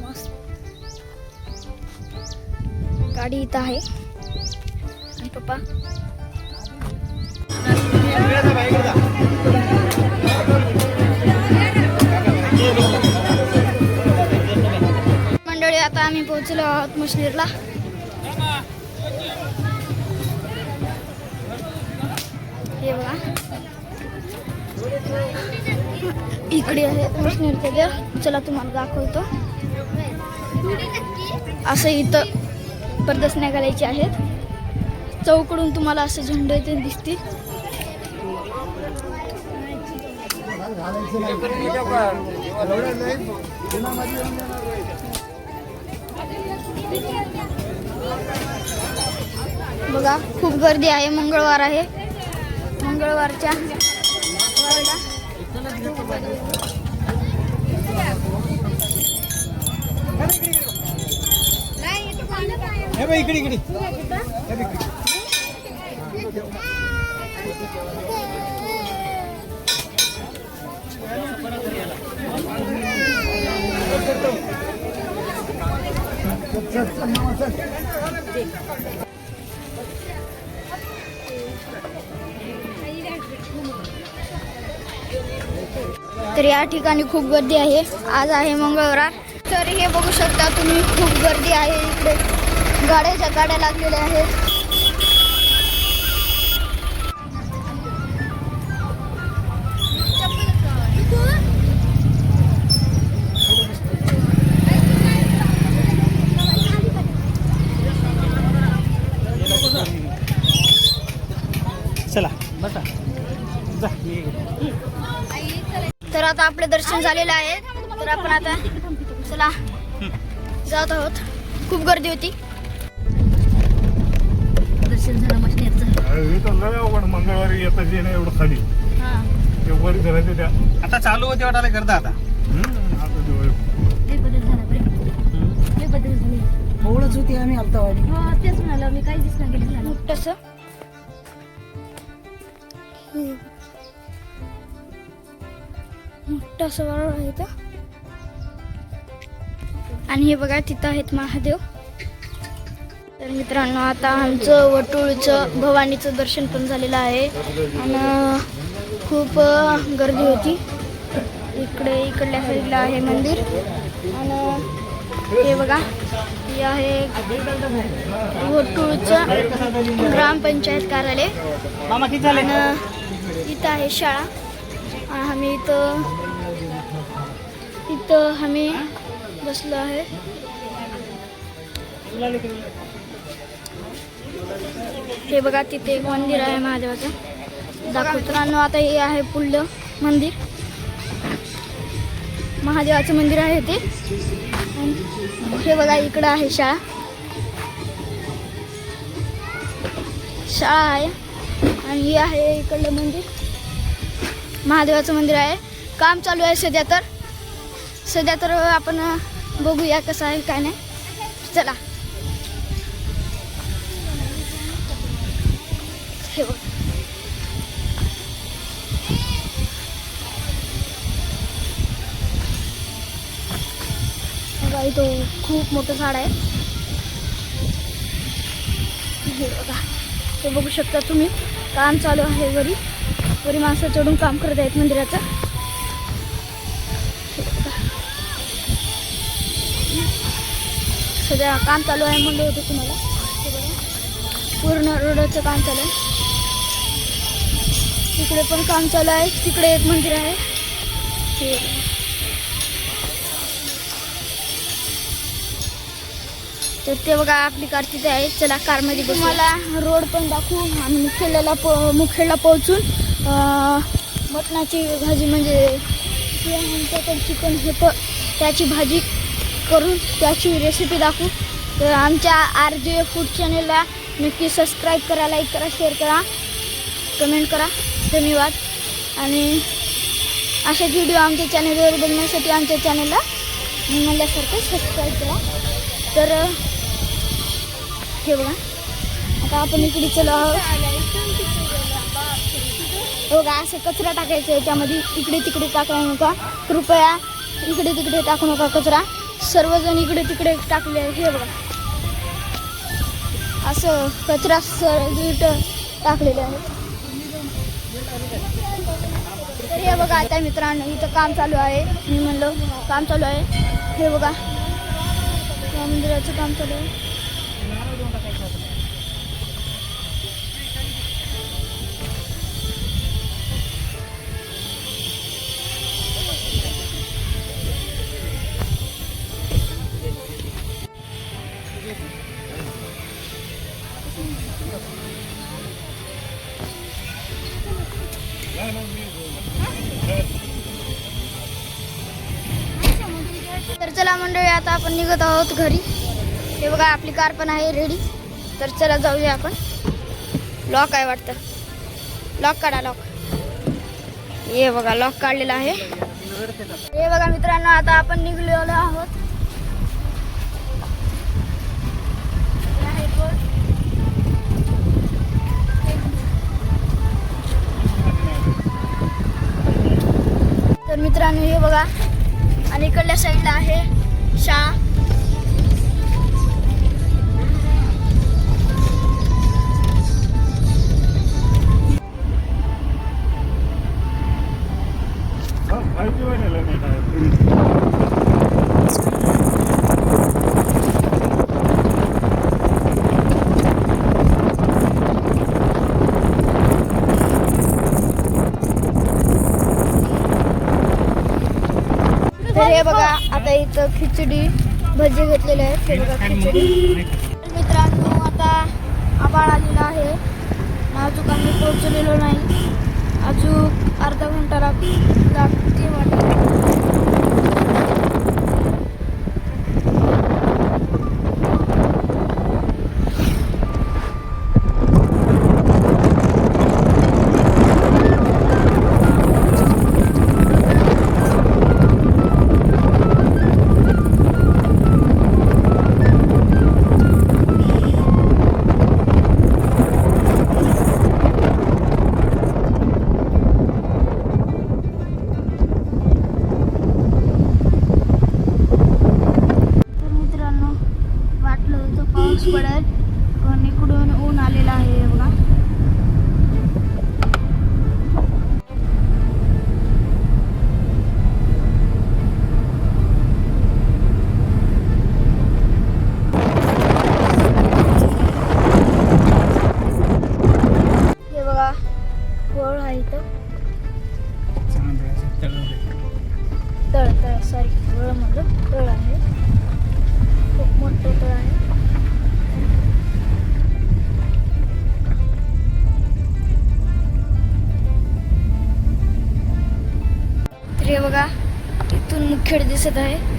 मस्त. गाडी इथं आहे. आणि पप्पा? मंडळी आता आम्ही पोहोचलो आहोत मुश्नीरला. हे बघा. इकडे आहे मुश्नीरचं देव चला तुम्हाला दाखवतो. असं इथं प्रदर्शना घालायचे आहेत. चौकडून तुम्हाला असे झेंडे ते दिसतील. बघा खूप गर्दी आहे. मंगळवार आहे. मंगळवारच्या हे बघ इकडे. इकडे हे बघ इकडे. तर या ठिकाणी खूप गर्दी आहे. आज आहे मंगळवार. तर हे बघू शकता तुम्ही खूप गर्दी आहे इकडे. गाड्याच्या गाड्या लागलेल्या आहेत. तर आता आपले दर्शन झालेलं आहे. तर आपण आता चला. जात आहोत. खूप गर्दी होती. दर्शन झालं हे मंगळवारी येतं जे नाही एवढं खाली. ते वर करायचं त्या. आता चालू होते वाटायला करता आता. हम्म, आता. बदल झाला होती आम्ही हो तेच म्हणाला मी काही दिसणार गेली मोठस मोठं असं? आहे इथं? आणि हे बघा तिथं आहेत महादेव. तर मित्रांनो आता आमचं वटूळचं भवानीचं दर्शन पण झालेलं आहे. आणि खूप गर्दी होती. इकडे इकडल्या साईडला आहे मंदिर. आणि हे बघा हे आहे वटूळचं ग्रामपंचायत कार्यालय. आणि इथं आहे शाळा. आणि आम्ही इथं इथं आम्ही बसलो आहे. हे बघा तिथे एक मंदिर आहे महादेवाचं. दाखवतो. आता हे आहे पुढलं मंदिर. महादेवाचं मंदिर आहे ते. आणि हे बघा इकडं आहे शाळा. शाळा आहे. आणि हे आहे इकडलं मंदिर. महादेवाचं मंदिर आहे. काम चालू आहे सध्या तर. सध्या तर आपण बघूया कसं आहे काय नाही. चला. हे बघ. तो खूप मोठं झाड आहे. हे बघा. बघू शकता तुम्ही. काम चालू आहे वरी वरी माणसं चढून काम करत आहेत मंदिराचं. सध्या काम चालू आहे म्हणलं होतं तुम्हाला. पूर्ण रोडचं काम चालू आहे. तिकडे पण काम चालू आहे. तिकडे एक मंदिर आहे. हे तर ते बघा आपली कार तिथे आहे. चला कारमध्ये तुम्हाला रोड पण दाखवू. आणि मुखेडला पो मुखेडला पोहोचून मटणाची भाजी म्हणजे जे आमच्याकडे चिकन होतं त्याची भाजी करून त्याची रेसिपी दाखवू. तर आमच्या आर जे फूड चॅनलला नक्की सबस्क्राईब करा लाईक करा शेअर करा कमेंट करा. धन्यवाद. आणि अशाच व्हिडिओ आमच्या चॅनलवर बघण्यासाठी आमच्या चॅनलला म्हणल्यासारखं सबस्क्राईब करा. तर हे बघा. आता आपण इकडे चलो आहोत. बघा असं कचरा टाकायचं याच्यामध्ये. इकडे तिकडे टाकू नका. कृपया इकडे तिकडे टाकू नका कचरा. सर्वजण इकडे तिकडे टाकले हे बघा. असं कचरा सर्व टाकलेले आहे. तर हे बघा आता मित्रांनो इथं काम चालू आहे. मी म्हणलं काम चालू आहे. हे बघा. मंदिराचं काम चालू आहे. आता आपण निघत आहोत घरी. हे बघा आपली कार पण आहे रेडी तर चला जाऊया आपण. लॉक आहे वाटतं. लॉक काढा लॉक हे बघा लॉक काढलेला आहे. हे बघा मित्रांनो आता आपण निघलेलो आहोत. तर मित्रांनो हे बघा. आणि इकडल्या साईडला आहे. शाळा हा, माहिती व्हायला नाही काय. तर हे बघा आता इथं खिचडी भजी घेतलेले आहेत. हे बघा खिचडी. तर मित्रांनो आता आबाळ आलेला आहे. अजून आम्ही पोहोचलेलो नाही. अजून अर्धा घंटा लाग लागते वाटतं. दिसत आहे.